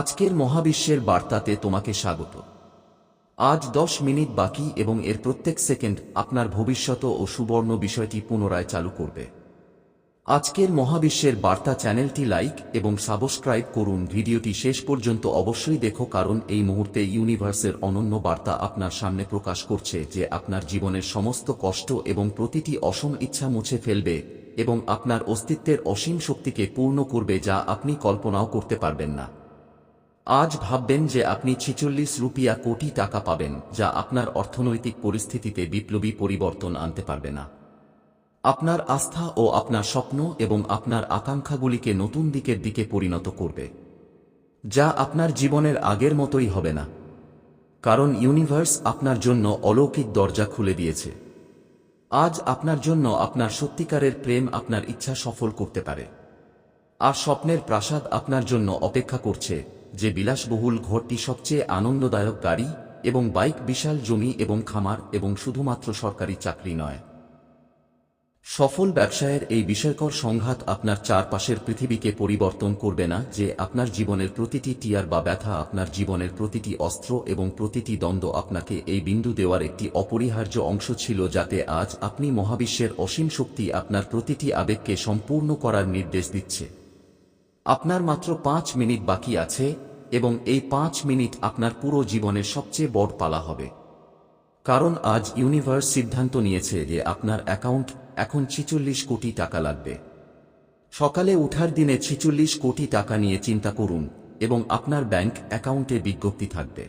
আজকের মহাবিশ্বের বার্তাতে তোমাকে স্বাগত। আজ দশ মিনিট বাকি এবং এর প্রত্যেক সেকেন্ড আপনার ভবিষ্যৎ ও সুবর্ণ বিষয়টি পুনরায় চালু করবে। আজকের মহাবিশ্বের বার্তা চ্যানেলটি লাইক এবং সাবস্ক্রাইব করুন। ভিডিওটি শেষ পর্যন্ত অবশ্যই দেখো কারণ এই মুহূর্তে ইউনিভার্সের অনন্য বার্তা আপনার সামনে প্রকাশ করছে যে আপনার জীবনের সমস্ত কষ্ট এবং প্রতিটি অসম ইচ্ছা মুছে ফেলবে এবং আপনার অস্তিত্বের অসীম শক্তিকে পূর্ণ করবে যা আপনি কল্পনাও করতে পারবেন না। আজ ভাববেন যে আপনি ছিচল্লিশ রুপিয়া কোটি টাকা পাবেন, যা আপনার অর্থনৈতিক পরিস্থিতিতে বিপ্লবী পরিবর্তন আনতে পারবে না। আপনার আস্থা ও আপনার স্বপ্ন এবং আপনার আকাঙ্ক্ষাগুলিকে নতুন দিকের দিকে পরিণত করবে, যা আপনার জীবনের আগের মতোই হবে না। কারণ ইউনিভার্স আপনার জন্য অলৌকিক দরজা খুলে দিয়েছে। আজ আপনার জন্য আপনার সত্যিকারের প্রেম আপনার ইচ্ছা সফল করতে পারে। আর স্বপ্নের প্রাসাদ আপনার জন্য অপেক্ষা করছে যে বিলাসবহুল ঘরটি সবচেয়ে আনন্দদায়ক গাড়ি এবং বাইক বিশাল জমি এবং খামার এবং শুধুমাত্র সরকারি চাকরি নয়। সফল ব্যবসায়ের এই বিষয়কর সংঘাত আপনার চারপাশের পৃথিবীকে পরিবর্তন করবে না যে আপনার জীবনের প্রতিটি টিয়ার বা ব্যথা আপনার জীবনের প্রতিটি অস্ত্র এবং প্রতিটি দ্বন্দ্ব আপনাকে এই বিন্দু দেওয়ার একটি অপরিহার্য অংশ ছিল যাতে আজ আপনি মহাবিশ্বের অসীম শক্তি আপনার প্রতিটি আবেগকে সম্পূর্ণ করার নির্দেশ দিচ্ছে। আপনার মাত্র পাঁচ মিনিট বাকি আছে এবং এই পাঁচ মিনিট আপনার পুরো জীবনের সবচেয়ে বড় পালা হবে। কারণ আজ ইউনিভার্স সিদ্ধান্ত নিয়েছে যে আপনার অ্যাকাউন্ট এখন ছিচল্লিশ কোটি টাকা লাগবে। সকালে উঠার দিনে ছিচল্লিশ কোটি টাকা নিয়ে চিন্তা করুন এবং আপনার ব্যাংক অ্যাকাউন্টে বিজ্ঞপ্তি থাকবে।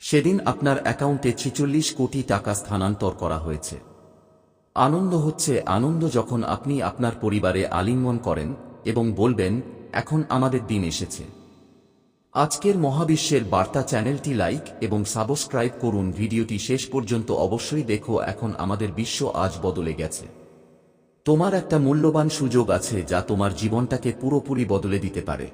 সেদিন আপনার অ্যাকাউন্টে ছিচল্লিশ কোটি টাকা স্থানান্তর করা হয়েছে। আনন্দ হচ্ছে, আনন্দ যখন আপনি আপনার পরিবারে আলিঙ্গন করেন এবং বলবেন, এখন আমাদের দিন এসেছে। আজকের মহাবিশ্বের বার্তা চ্যানেলটি লাইক এবং সাবস্ক্রাইব করুন। ভিডিওটি শেষ পর্যন্ত অবশ্যই দেখো, এখন আমাদের বিশ্ব আজ বদলে গেছে। তোমার একটা মূল্যবান সুযোগ আছে যা তোমার জীবনটাকে পুরোপুরি বদলে দিতে পারে।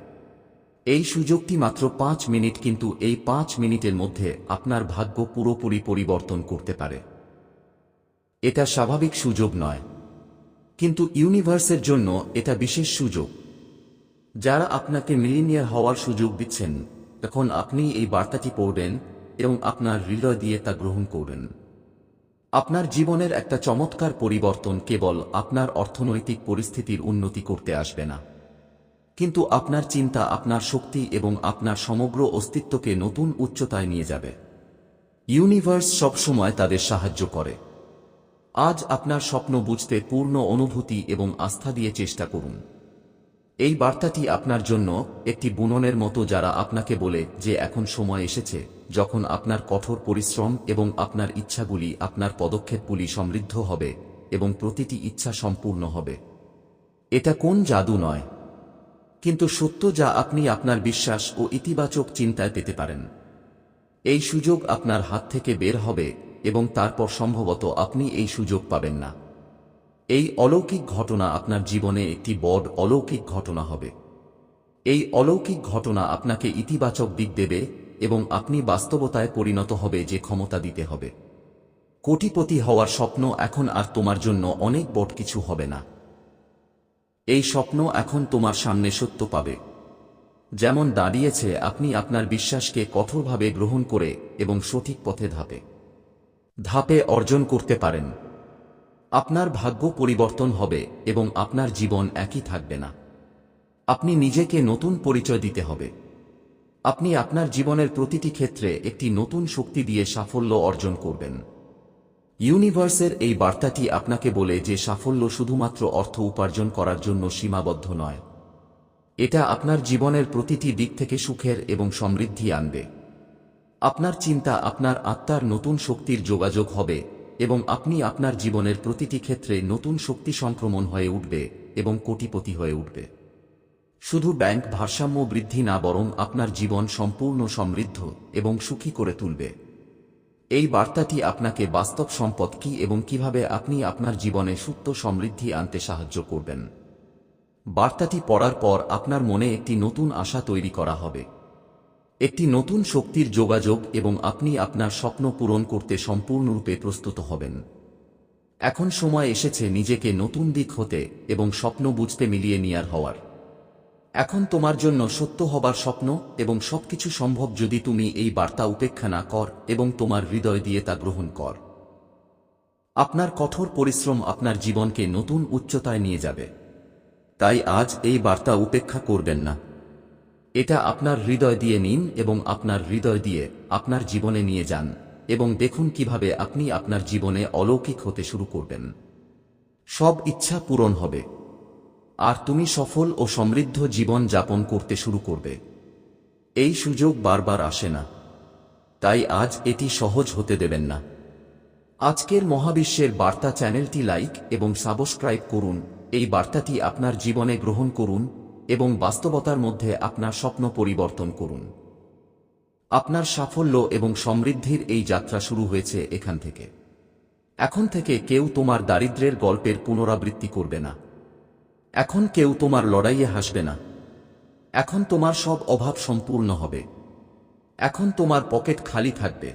এই সুযোগটি মাত্র পাঁচ মিনিট, কিন্তু এই পাঁচ মিনিটের মধ্যে আপনার ভাগ্য পুরোপুরি পরিবর্তন করতে পারে। এটা স্বাভাবিক সুযোগ নয়। কিন্তু ইউনিভার্সের জন্য এটা বিশেষ সুযোগ। যারা আপনাকে মিলিনিয়ার হওয়ার সুযোগ দিচ্ছেন, তখন আপনি এই বার্তাটি পড়বেন এবং আপনার হৃদয় দিয়ে তা গ্রহণ করবেন। আপনার জীবনের একটা চমৎকার পরিবর্তন কেবল আপনার অর্থনৈতিক পরিস্থিতির উন্নতি করতে আসবে না। কিন্তু আপনার চিন্তা, আপনার শক্তি এবং আপনার সমগ্র অস্তিত্বকে নতুন উচ্চতায় নিয়ে যাবে। ইউনিভার্স সবসময় তাদের সাহায্য করে। আজ আপনার স্বপ্ন বুঝতে পূর্ণ অনুভূতি এবং আস্থা দিয়ে চেষ্টা করুন। এই বার্তাটি আপনার জন্য একটি বুননের মতো যারা আপনাকে বলে যে এখন সময় এসেছে, যখন আপনার কঠোর পরিশ্রম এবং আপনার ইচ্ছাগুলি আপনার পদক্ষেপগুলি সমৃদ্ধ হবে এবং প্রতিটি ইচ্ছা সম্পূর্ণ হবে। এটা কোন জাদু নয়। কিন্তু সত্য যা আপনি আপনার বিশ্বাস ও ইতিবাচক চিন্তায় পেতে পারেন। এই সুযোগ আপনার হাত থেকে বের হবে এবং তারপর সম্ভবত আপনি এই সুযোগ পাবেন না। এই অলৌকিক ঘটনা আপনার জীবনে একটি বড় অলৌকিক ঘটনা হবে। এই অলৌকিক ঘটনা আপনাকে ইতিবাচক দিক দেবে এবং আপনি বাস্তবতায় পরিণত হবে যে ক্ষমতা দিতে হবে। কোটিপতি হওয়ার স্বপ্ন এখন আর তোমার জন্য অনেক বড় কিছু হবে না। এই স্বপ্ন এখন তোমার সামনে সত্য পাবে। যেমন দাঁড়িয়েছে আপনি আপনার বিশ্বাসকে কঠোরভাবে গ্রহণ করে এবং সঠিক পথে ধাপে। ধাপে অর্জন করতে পারেন। আপনার ভাগ্য পরিবর্তন হবে এবং আপনার জীবন একই থাকবে না। আপনি নিজেকে নতুন পরিচয় দিতে হবে। আপনি আপনার জীবনের প্রতিটি ক্ষেত্রে একটি নতুন শক্তি দিয়ে সাফল্য অর্জন করবেন। ইউনিভার্সের এই বার্তাটি আপনাকে বলে যে সাফল্য শুধুমাত্র অর্থ উপার্জন করার জন্য সীমাবদ্ধ নয়। এটা আপনার জীবনের প্রতিটি দিক থেকে সুখের এবং সমৃদ্ধি আনবে। আপনার চিন্তা আপনার আত্মার নতুন শক্তির যোগাযোগ হবে এবং আপনি আপনার জীবনের প্রতিটি ক্ষেত্রে নতুন শক্তি সংক্রমণ হয়ে উঠবে এবং কোটিপতি হয়ে উঠবে। শুধু ব্যাংক ভারসাম্য বৃদ্ধি না বরং আপনার জীবন সম্পূর্ণ সমৃদ্ধ এবং সুখী করে তুলবে। এই বার্তাটি আপনাকে বাস্তব সম্পদ কি এবং কীভাবে আপনি আপনার জীবনে সুপ্ত সমৃদ্ধি আনতে সাহায্য করবেন। বার্তাটি পড়ার পর আপনার মনে একটি নতুন আশা তৈরি করা হবে। একটি নতুন শক্তির যোগাযোগ এবং আপনি আপনার স্বপ্ন পূরণ করতে সম্পূর্ণরূপে প্রস্তুত হবেন। এখন সময় এসেছে নিজেকে নতুন দিক হতে এবং স্বপ্ন বুঝতে মিলিয়ে নেয়ার হওয়ার। এখন তোমার জন্য সত্য হবার স্বপ্ন এবং সবকিছু সম্ভব যদি তুমি এই বার্তা উপেক্ষা না কর এবং তোমার হৃদয় দিয়ে তা গ্রহণ কর। আপনার কঠোর পরিশ্রম আপনার জীবনকে নতুন উচ্চতায় নিয়ে যাবে। তাই আজ এই বার্তা উপেক্ষা করবেন না। এটা আপনার হৃদয় দিয়ে নিন এবং আপনার হৃদয় দিয়ে আপনার জীবনে নিয়ে যান এবং দেখুন কীভাবে আপনি আপনার জীবনে অলৌকিক হতে শুরু করবেন। সব ইচ্ছা পূরণ হবে। আর তুমি সফল ও সমৃদ্ধ জীবন যাপন করতে শুরু করবে। এই সুযোগ বারবার আসে না। তাই আজ এটি সহজ হতে দেবেন না। আজকের মহাবিশ্বের বার্তা চ্যানেলটি লাইক এবং সাবস্ক্রাইব করুন। এই বার্তাটি আপনার জীবনে গ্রহণ করুন এবং বাস্তবতার মধ্যে আপনার স্বপ্ন পরিবর্তন করুন। আপনার সাফল্য এবং সমৃদ্ধির এই যাত্রা শুরু হয়েছে এখান থেকে। এখন থেকে কেউ তোমার দারিদ্র্যের গল্পের পুনরাবৃত্তি করবে না। এখন কেউ তোমার লড়াইয়ে হাসবে না। এখন তোমার সব অভাব সম্পূর্ণ হবে। এখন তোমার পকেট খালি থাকবে।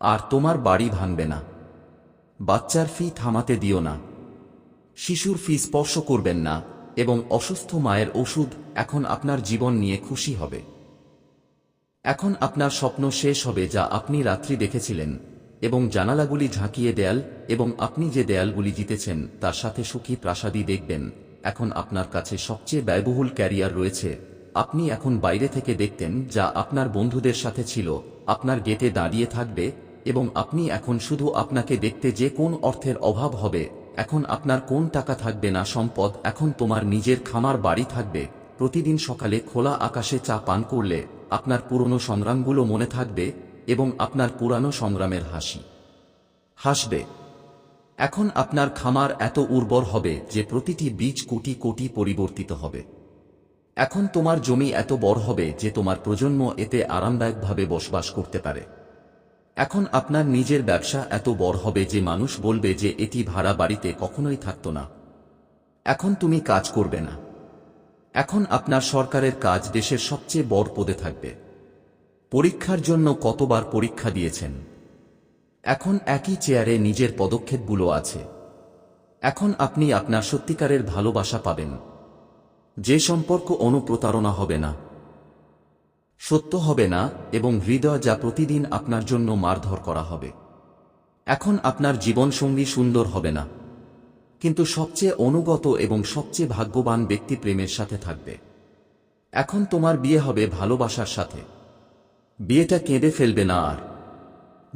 আর তোমার বাড়ি ভাঙবে না। বাচ্চার ফি থামাতে দিও না। শিশুর ফি স্পর্শ করবেন না। এবং অসুস্থ মায়ের ওষুধ এখন আপনার জীবন নিয়ে খুশি হবে। এখন আপনার স্বপ্ন শেষ হবে যা আপনি রাত্রি দেখেছিলেন এবং জানালাগুলি ঝাঁকিয়ে দেয়াল এবং আপনি যে দেয়ালগুলি জিতেছেন তার সাথে সুখী প্রাসাদী দেখবেন। এখন আপনার কাছে সবচেয়ে ব্যয়বহুল ক্যারিয়ার রয়েছে। আপনি এখন বাইরে থেকে দেখতেন যা আপনার বন্ধুদের সাথে ছিল, আপনার গেটে দাঁড়িয়ে থাকবে এবং আপনি এখন শুধু আপনাকে দেখতে যে কোন অর্থের অভাব হবে এখন আপনার কোন টাকা থাকবে না সম্পদ, এখন তোমার নিজের খামার বাড়ি থাকবে। প্রতিদিন সকালে খোলা আকাশে চা পান করলে আপনার পুরনো সংগ্রামগুলো মনে থাকবে এবং আপনার পুরানো সংগ্রামের হাসি হাসবে। এখন আপনার খামার এত উর্বর হবে যে প্রতিটি বীজ কোটি কোটি পরিবর্তিত হবে। এখন তোমার জমি এত বড় হবে যে তোমার প্রজন্ম এতে আরামদায়কভাবে বসবাস করতে পারে। এখন আপনার নিজের ব্যবসা এত বড় হবে যে মানুষ বলবে যে এটি ভাড়া বাড়িতে কখনোই থাকত না। এখন তুমি কাজ করবে না। এখন আপনার সরকারের কাজ দেশের সবচেয়ে বড় পদে থাকবে। পরীক্ষার জন্য কতবার পরীক্ষা দিয়েছেন। এখন একই চেয়ারে নিজের পদক্ষেপগুলো আছে। এখন আপনি আপনার সত্যিকারের ভালোবাসা পাবেন। যে সম্পর্ক অনুপ্রতারণা হবে না। সত্য হবে না এবং হৃদয় যা প্রতিদিন আপনার জন্য মারধর করা হবে। এখন আপনার জীবনসঙ্গী সুন্দর হবে না। কিন্তু সবচেয়ে অনুগত এবং সবচেয়ে ভাগ্যবান ব্যক্তি প্রেমের সাথে থাকবে। এখন তোমার বিয়ে হবে ভালোবাসার সাথে। বিয়েটা কেঁদে ফেলবে না আর।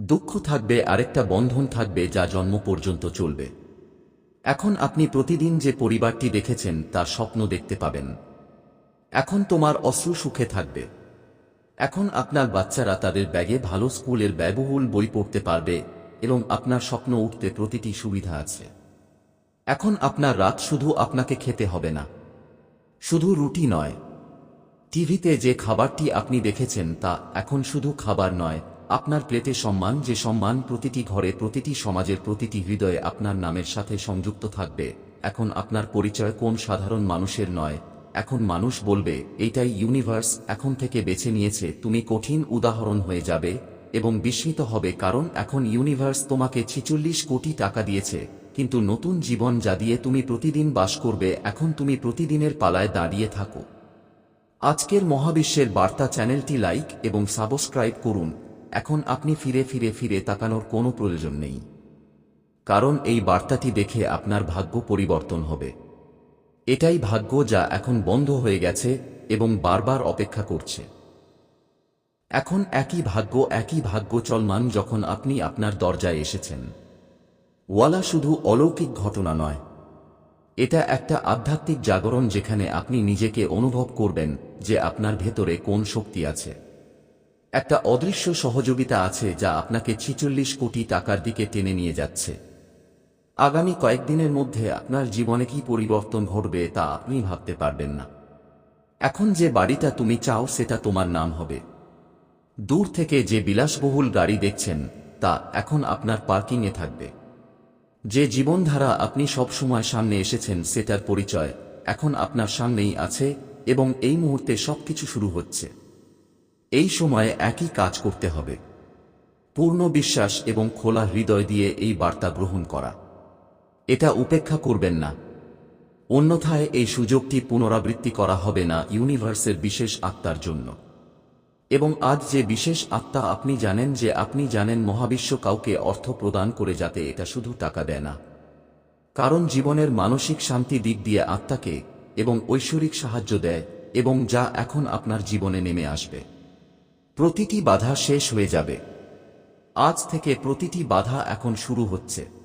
দুঃখ থাকবে, আরেকটা বন্ধন থাকবে যা জন্ম পর্যন্ত চলবে। এখন আপনি প্রতিদিন যে পরিবারটি দেখেছেন, তার স্বপ্ন দেখতে পাবেন। এখন তোমার অশ্রু সুখে থাকবে। এখন আপনার বাচ্চারা তাদের ব্যাগে ভালো স্কুলের ব্যয়বহুল বই পড়তে পারবে এবং আপনার স্বপ্ন উঠতে প্রতিটি সুবিধা আছে। এখন আপনার রাত শুধু আপনাকে খেতে হবে না। শুধু রুটি নয়। টিভিতে যে খাবারটি আপনি দেখেছেন তা এখন শুধু খাবার নয়, আপনার প্লেটে সম্মান যে সম্মান প্রতিটি ঘরে, প্রতিটি সমাজের প্রতিটি হৃদয়ে আপনার নামের সাথে সংযুক্ত থাকবে। এখন আপনার পরিচয় কোন সাধারণ মানুষের নয় এখন মানুষ বলবে, এইটাই ইউনিভার্স এখন থেকে বেছে নিয়েছে, তুমি কঠিন উদাহরণ হয়ে যাবে এবং বিস্মিত হবে কারণ এখন ইউনিভার্স তোমাকে ছিচল্লিশ কোটি টাকা দিয়েছে, কিন্তু নতুন জীবন যা দিয়ে তুমি প্রতিদিন বাস করবে, এখন তুমি প্রতিদিনের পালায় দাঁড়িয়ে থাকো। আজকের মহাবিশ্বের বার্তা চ্যানেলটি লাইক এবং সাবস্ক্রাইব করুন, এখন আপনি ফিরে ফিরে ফিরে তাকানোর কোনো প্রয়োজন নেই। কারণ এই বার্তাটি দেখে আপনার ভাগ্য পরিবর্তন হবে। এটাই ভাগ্য যা এখন বন্ধ হয়ে গেছে এবং বারবার অপেক্ষা করছে। এখন একই ভাগ্য একই ভাগ্য চলমান যখন আপনি আপনার দরজায় এসেছেন। ওয়ালা শুধু অলৌকিক ঘটনা নয়। এটা একটা আধ্যাত্মিক জাগরণ যেখানে আপনি নিজেকে অনুভব করবেন যে আপনার ভেতরে কোন শক্তি আছে। একটা অদৃশ্য সহযোগিতা আছে যা আপনাকে ছিচল্লিশ কোটি টাকার দিকে টেনে নিয়ে যাচ্ছে। আগামী কয়েকদিনের মধ্যে আপনার জীবনে কি পরিবর্তন ঘটবে তা আপনি ভাবতে পারবেন না। এখন যে বাড়িটা তুমি চাও সেটা তোমার নাম হবে। দূর থেকে যে বিলাসবহুল গাড়ি দেখছেন, তা এখন আপনার পার্কিংয়ে থাকবে। যে জীবনধারা আপনি সবসময় সামনে এসেছেন সেটার পরিচয় এখন আপনার সামনেই আছে এবং এই মুহূর্তে সবকিছু শুরু হচ্ছে। এই সময়ে একই কাজ করতে হবে। পূর্ণ বিশ্বাস এবং খোলা হৃদয় দিয়ে এই বার্তা গ্রহণ করা। এটা উপেক্ষা করবেন না। অন্যথায় এই সুযোগটি পুনরাবৃত্তি করা হবে না ইউনিভার্সের বিশেষ আত্মার জন্য। এবং আজ যে বিশেষ আত্মা আপনি জানেন যে আপনি জানেন মহাবিশ্ব কাউকে অর্থ প্রদান করে যাতে এটা শুধু টাকা দেয় না। কারণ জীবনের মানসিক শান্তি দিক দিয়ে আত্মাকে এবং ঐশ্বরিক সাহায্য দেয় এবং যা এখন আপনার জীবনে নেমে আসবে। প্রতিটি বাধা শেষ হয়ে যাবে। আজ থেকে প্রতিটি বাধা এখন শুরু হচ্ছে।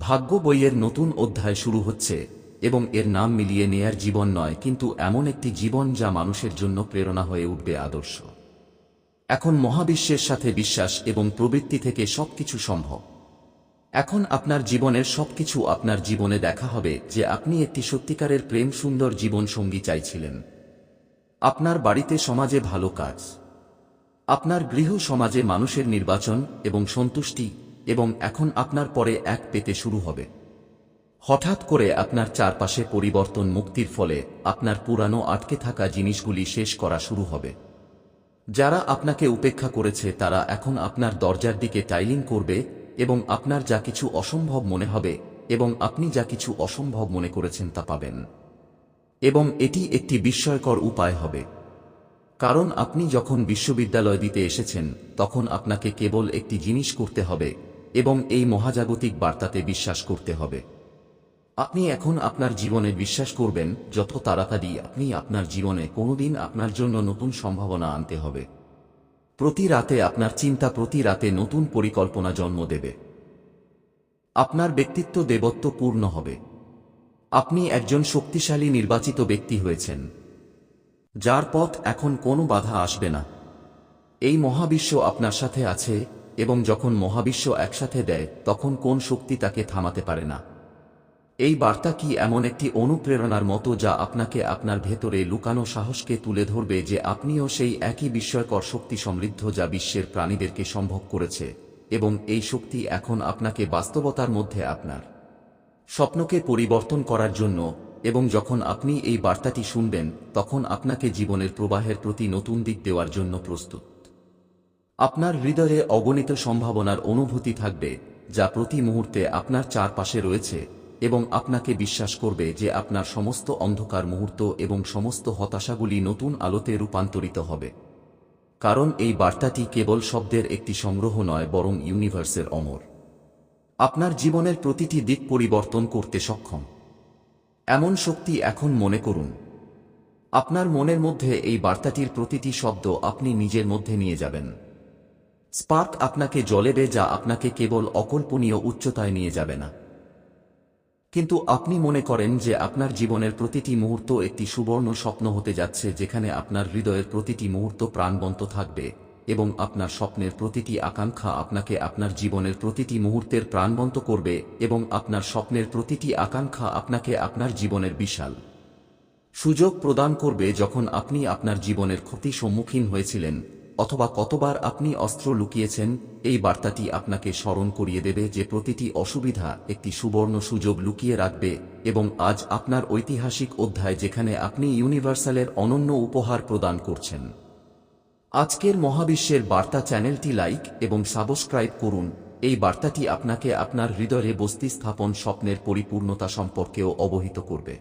ভাগ্য বইয়ের নতুন অধ্যায় শুরু হচ্ছে, এবং এর নাম মিলিয়ে নেয়ার জীবন নয়, কিন্তু এমন একটি জীবন যা মানুষের জন্য প্রেরণা হয়ে উঠবে আদর্শ। এখন মহাবিশ্বের সাথে বিশ্বাস এবং প্রবৃত্তি থেকে সবকিছু সম্ভব। এখন আপনার জীবনের সবকিছু আপনার জীবনে দেখা হবে যে আপনি একটি সত্যিকারের প্রেম সুন্দর জীবন সঙ্গী চাইছিলেন। আপনার বাড়িতে সমাজে ভালো কাজ। আপনার গৃহ সমাজে মানুষের নির্বাচন এবং সন্তুষ্টি এবং এখন আপনার পরে এক পেতে শুরু হবে। হঠাৎ করে আপনার চারপাশে পরিবর্তন মুক্তির ফলে আপনার পুরানো আটকে থাকা জিনিসগুলি শেষ করা শুরু হবে। যারা আপনাকে উপেক্ষা করেছে তারা এখন আপনার দরজার দিকে টাইলিং করবে এবং আপনার যা কিছু অসম্ভব মনে হবে এবং আপনি যা কিছু অসম্ভব মনে করেছেন তা পাবেন। এবং এটি একটি বিস্ময়কর উপায় হবে। কারণ আপনি যখন বিশ্ববিদ্যালয় দিতে এসেছেন, তখন আপনাকে কেবল একটি জিনিস করতে হবে এবং এই মহাজাগতিক বার্তাতে বিশ্বাস করতে হবে। আপনি এখন আপনার জীবনে বিশ্বাস করবেন, যত তাড়াতাড়ি আপনি আপনার জীবনে কোনোদিন আপনার জন্য নতুন সম্ভাবনা আনতে হবে। প্রতি রাতে আপনার চিন্তা প্রতি রাতে নতুন পরিকল্পনা জন্ম দেবে। আপনার ব্যক্তিত্ব দেবত্ব পূর্ণ হবে। আপনি একজন শক্তিশালী নির্বাচিত ব্যক্তি হয়েছেন। যার পথ এখন কোনো বাধা আসবে না। এই মহাবিশ্ব আপনার সাথে আছে এবং যখন মহাবিশ্ব একসাথে দেয়, তখন কোন শক্তি তাকে থামাতে পারে না। এই বার্তা কি এমন একটি অনুপ্রেরণার মতো যা আপনাকে আপনার ভেতরে লুকানো সাহসকে তুলে ধরবে যে আপনিও সেই একই বিস্ময়কর শক্তি সমৃদ্ধ যা বিশ্বের প্রাণীদেরকে সম্ভব করেছে, এবং এই শক্তি এখন আপনাকে বাস্তবতার মধ্যে আপনার স্বপ্নকে পরিবর্তন করার জন্য, এবং যখন আপনি এই বার্তাটি শুনবেন, তখন আপনাকে জীবনের প্রবাহের প্রতি নতুন দিক দেওয়ার জন্য প্রস্তুত। আপনার হৃদয়ে অগণিত সম্ভাবনার অনুভূতি থাকবে, যা প্রতি মুহূর্তে আপনার চারপাশে রয়েছে এবং আপনাকে বিশ্বাস করবে যে আপনার সমস্ত অন্ধকার মুহূর্ত এবং সমস্ত হতাশাগুলি নতুন আলোতে রূপান্তরিত হবে। কারণ এই বার্তাটি কেবল শব্দের একটি সংগ্রহ নয়, বরং ইউনিভার্সের অমর। আপনার জীবনের প্রতিটি দিক পরিবর্তন করতে সক্ষম। এমন শক্তি এখন মনে করুন। আপনার মনের মধ্যে এই বার্তাটির প্রতিটি শব্দ আপনি নিজের মধ্যে নিয়ে যাবেন। স্পার্ক আপনাকে জ্বলেবে যা আপনাকে কেবল অকল্পনীয় উচ্চতায় নিয়ে যাবে না। কিন্তু আপনি মনে করেন যে আপনার জীবনের প্রতিটি মুহূর্ত একটি সুবর্ণ স্বপ্ন হতে যাচ্ছে যেখানে আপনার হৃদয়ের প্রতিটি মুহূর্ত প্রাণবন্ত থাকবে এবং আপনার স্বপ্নের প্রতিটি আকাঙ্ক্ষা আপনাকে আপনার জীবনের প্রতিটি মুহূর্তের প্রাণবন্ত করবে এবং আপনার স্বপ্নের প্রতিটি আকাঙ্ক্ষা আপনাকে আপনার জীবনের বিশাল সুযোগ প্রদান করবে যখন আপনি আপনার জীবনের ক্ষতি সম্মুখীন হয়েছিলেন। অথবা কতবার আপনি অস্ত্র লুকিয়েছেন, এই বার্তাটি আপনাকে স্মরণ করিয়ে দেবে যে প্রতিটি অসুবিধা একটি সুবর্ণ সুযোগ লুকিয়ে রাখবে এবং আজ আপনার ঐতিহাসিক অধ্যায় যেখানে আপনি ইউনিভার্সালের অনন্য উপহার প্রদান করছেন। আজকের মহাবিশ্বের বার্তা চ্যানেলটি লাইক এবং সাবস্ক্রাইব করুন। এই বার্তাটি আপনাকে আপনার হৃদয়ে বস্তি স্থাপন স্বপ্নের পরিপূর্ণতা সম্পর্কেও অবহিত করবে।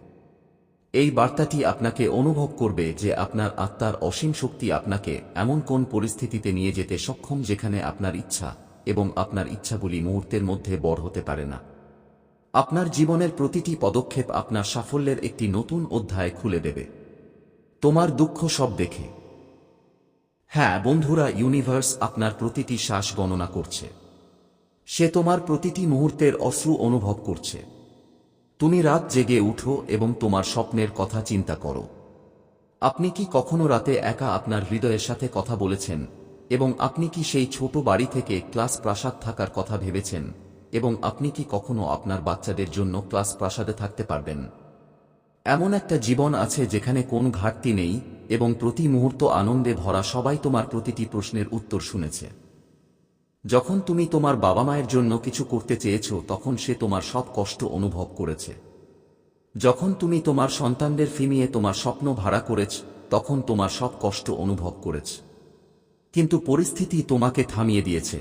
এই বার্তাটি আপনাকে অনুভব করবে যে আপনার আত্মার অসীম শক্তি আপনাকে এমন কোন পরিস্থিতিতে নিয়ে যেতে সক্ষম যেখানে আপনার ইচ্ছা এবং আপনার ইচ্ছাগুলি মুহূর্তের মধ্যে বড় হতে পারে না। আপনার জীবনের প্রতিটি পদক্ষেপ আপনার সাফল্যের একটি নতুন অধ্যায় খুলে দেবে। তোমার দুঃখ সব দেখে। হ্যাঁ বন্ধুরা, ইউনিভার্স আপনার প্রতিটি শ্বাস গণনা করছে। সে তোমার প্রতিটি মুহূর্তের অশ্রু অনুভব করছে। তুমি রাত জেগে উঠো এবং তোমার স্বপ্নের কথা চিন্তা করো। আপনি কি কখনো রাতে একা আপনার হৃদয়ের সাথে কথা বলেছেন? এবং আপনি কি সেই ছোট বাড়ি থেকে ক্লাস প্রাসাদ থাকার কথা ভেবেছেন? এবং আপনি কি কখনো আপনার বাচ্চাদের জন্য ক্লাস প্রাসাদে থাকতে পারবেন? এমন একটা জীবন আছে যেখানে কোন ঘাটতি নেই, এবং প্রতি মুহূর্ত আনন্দে ভরা সবাই তোমার প্রতিটি প্রশ্নের উত্তর শুনেছে। যখন তুমি তোমার বাবা মায়ের জন্য কিছু করতে চেয়েছ, তখন সে তোমার সব কষ্ট অনুভব করেছে। যখন তুমি তোমার সন্তানদের ফিমিয়ে তোমার স্বপ্ন ভাড়া করেছ, তখন তোমার সব কষ্ট অনুভব করেছ। কিন্তু পরিস্থিতি তোমাকে থামিয়ে দিয়েছে।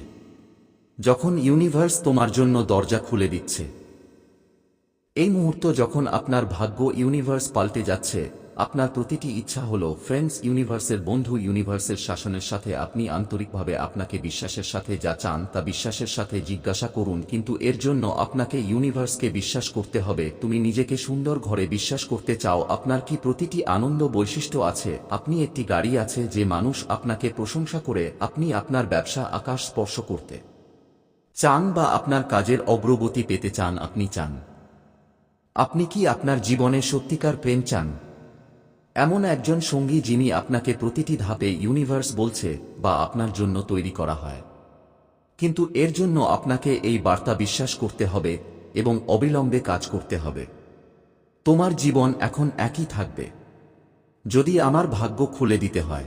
যখন ইউনিভার্স তোমার জন্য দরজা খুলে দিচ্ছে। এই মুহূর্ত যখন আপনার ভাগ্য ইউনিভার্স পাল্টে যাচ্ছে আপনার প্রতিটি ইচ্ছা হল ফ্রেন্ডস ইউনিভার্সের বন্ধু ইউনিভার্সের শাসনের সাথে আপনি আন্তরিকভাবে আপনাকে বিশ্বাসের সাথে যা চান তা বিশ্বাসের সাথে জিজ্ঞাসা করুন, কিন্তু এর জন্য আপনাকে ইউনিভার্সকে বিশ্বাস করতে হবে। তুমি নিজেকে সুন্দর ঘরে বিশ্বাস করতে চাও। আপনার কি প্রতিটি আনন্দ বৈশিষ্ট্য আছে? আপনি একটি গাড়ি আছে যে মানুষ আপনাকে প্রশংসা করে। আপনি আপনার ব্যবসা আকাশ স্পর্শ করতে চান বা আপনার কাজের অগ্রগতি পেতে চান, আপনি চান। আপনি কি আপনার জীবনে সত্যিকার প্রেম চান? এমন একজন সঙ্গী যিনি আপনাকে প্রতিটি ধাপে ইউনিভার্স বলছে বা আপনার জন্য তৈরি করা হয়। কিন্তু এর জন্য আপনাকে এই বার্তা বিশ্বাস করতে হবে এবং অবিলম্বে কাজ করতে হবে। তোমার জীবন এখন একই থাকবে। যদি আমার ভাগ্য খুলে দিতে হয়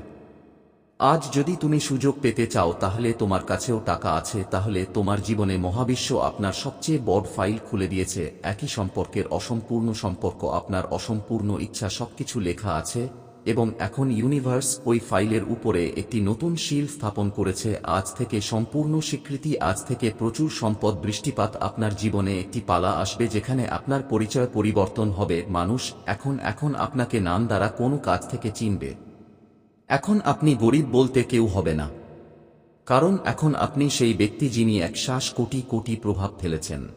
আজ যদি তুমি সুযোগ পেতে চাও তাহলে তোমার কাছেও টাকা আছে, তাহলে তোমার জীবনে মহাবিশ্ব আপনার সবচেয়ে বড় ফাইল খুলে দিয়েছে। একই সম্পর্কের অসম্পূর্ণ সম্পর্ক, আপনার অসম্পূর্ণ ইচ্ছা সবকিছু লেখা আছে এবং এখন ইউনিভার্স ওই ফাইলের উপরে একটি নতুন শিল স্থাপন করেছে। আজ থেকে সম্পূর্ণ স্বীকৃতি, আজ থেকে প্রচুর সম্পদ বৃষ্টিপাত আপনার জীবনে একটি পালা আসবে যেখানে আপনার পরিচয় পরিবর্তন হবে। মানুষ এখন এখন আপনাকে নাম দ্বারা কোনো কাজ থেকে চিনবে। এখন আপনি গরিব বলতে কেউ হবে না। কারণ এখন আপনি সেই ব্যক্তি যিনি এক শ্বাস কোটি কোটি প্রভাব ফেলেছেন।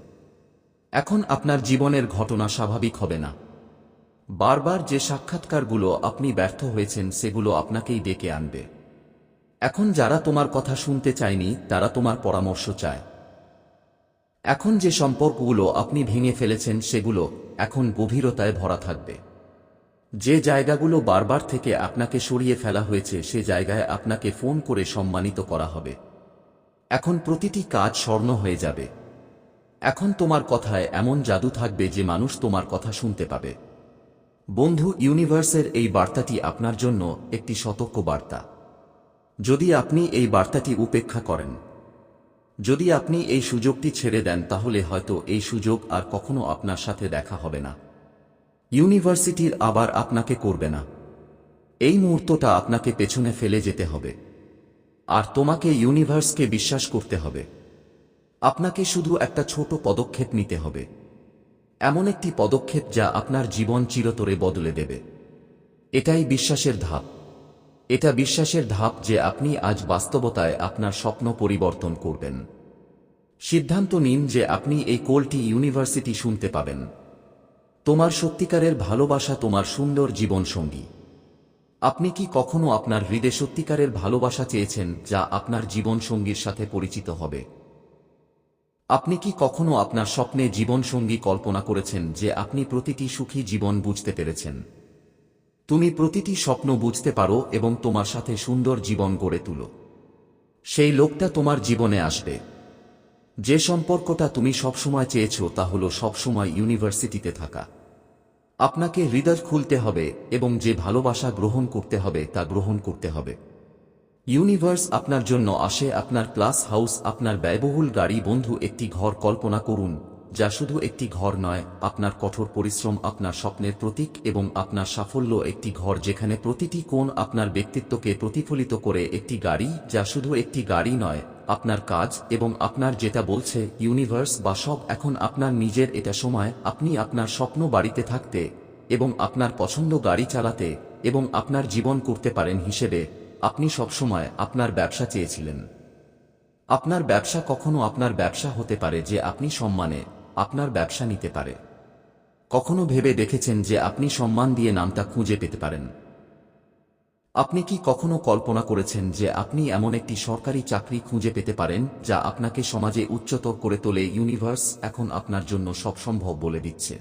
এখন আপনার জীবনের ঘটনা স্বাভাবিক হবে না। বারবার যে সাক্ষাৎকারগুলো আপনি ব্যর্থ হয়েছেন সেগুলো আপনাকেই ডেকে আনবে। এখন যারা তোমার কথা শুনতে চায়নি, তারা তোমার পরামর্শ চায়। এখন যে সম্পর্কগুলো আপনি ভেঙে ফেলেছেন, সেগুলো এখন গভীরতায় ভরা থাকবে। যে জায়গাগুলো বারবার থেকে আপনাকে সরিয়ে ফেলা হয়েছে, সে জায়গায় আপনাকে ফোন করে সম্মানিত করা হবে। এখন প্রতিটি কাজ স্বর্ণ হয়ে যাবে। এখন তোমার কথায় এমন জাদু থাকবে যে মানুষ তোমার কথা শুনতে পাবে। বন্ধু, ইউনিভার্সের এই বার্তাটি আপনার জন্য একটি সতর্ক বার্তা। যদি আপনি এই বার্তাটি উপেক্ষা করেন, যদি আপনি এই সুযোগটি ছেড়ে দেন, তাহলে হয়তো এই সুযোগ আর কখনো আপনার সাথে দেখা হবে না। ইউনিভার্সিটির আবার আপনাকে করবে না। এই মুহূর্তটা আপনাকে পেছনে ফেলে যেতে হবে। আর তোমাকে ইউনিভার্সকে বিশ্বাস করতে হবে। আপনাকে শুধু একটা ছোট পদক্ষেপ নিতে হবে। এমন একটি পদক্ষেপ যা আপনার জীবন চিরতরে বদলে দেবে। এটাই বিশ্বাসের ধাপ। এটা বিশ্বাসের ধাপ যে আপনি আজ বাস্তবতায় আপনার স্বপ্ন পরিবর্তন করবেন। সিদ্ধান্ত নিন যে আপনি এই কোলটি ইউনিভার্সিটি শুনতে পাবেন। তোমার সত্যিকারের ভালোবাসা তোমার সুন্দর জীবনসঙ্গী। আপনি কি কখনো আপনার হৃদয়ে সত্যিকারের ভালোবাসা চেয়েছেন যা আপনার জীবনসঙ্গীর সাথে পরিচিত হবে? আপনি কি কখনো আপনার স্বপ্নে জীবনসঙ্গী কল্পনা করেছেন যে আপনি প্রতিটি সুখী জীবন বুঝতে পেরেছেন? তুমি প্রতিটি স্বপ্ন বুঝতে পারো এবং তোমার সাথে সুন্দর জীবন গড়ে তুলো। সেই লোকটা তোমার জীবনে আসবে। যে সম্পর্কটা তুমি সবসময় চেয়েছ তা হল সবসময় ইউনিভার্সিটিতে থাকা। আপনাকে হৃদয় খুলতে হবে এবং যে ভালোবাসা গ্রহণ করতে হবে তা গ্রহণ করতে হবে। ইউনিভার্স আপনার জন্য আসে আপনার ক্লাস হাউস আপনার ব্যয়বহুল গাড়ি বন্ধু একটি ঘর কল্পনা করুন। যা শুধু একটি ঘর নয়, আপনার কঠোর পরিশ্রম আপনার স্বপ্নের প্রতীক এবং আপনার সাফল্য একটি ঘর যেখানে প্রতিটি কোণ আপনার ব্যক্তিত্বকে প্রতিফলিত করে একটি গাড়ি যা শুধু একটি গাড়ি নয়, আপনার কাজ এবং আপনার যেটা বলছে, ইউনিভার্স বা সব, এখন আপনার নিজের এটা সময়, আপনি আপনার স্বপ্ন বাড়িতে থাকতে এবং আপনার পছন্দ গাড়ি চালাতে এবং আপনার জীবন করতে পারেন হিসেবে, আপনি সবসময় আপনার ব্যবসা চেয়েছিলেন। আপনার ব্যবসা কখনো আপনার ব্যবসা হতে পারে যে আপনি সম্মানে আপনার ব্যবসা নিতে পারে। কখনো ভেবে দেখেছেন যে আপনি সম্মান দিয়ে নামটা খুঁজে পেতে পারেন? আপনি কি কখনো কল্পনা করেছেন যে আপনি এমন একটি সরকারি চাকরি খুঁজে পেতে পারেন, যা আপনাকে সমাজে উচ্চতর করে তোলে? ইউনিভার্স এখন আপনার জন্য সব সম্ভব বলে দিচ্ছে।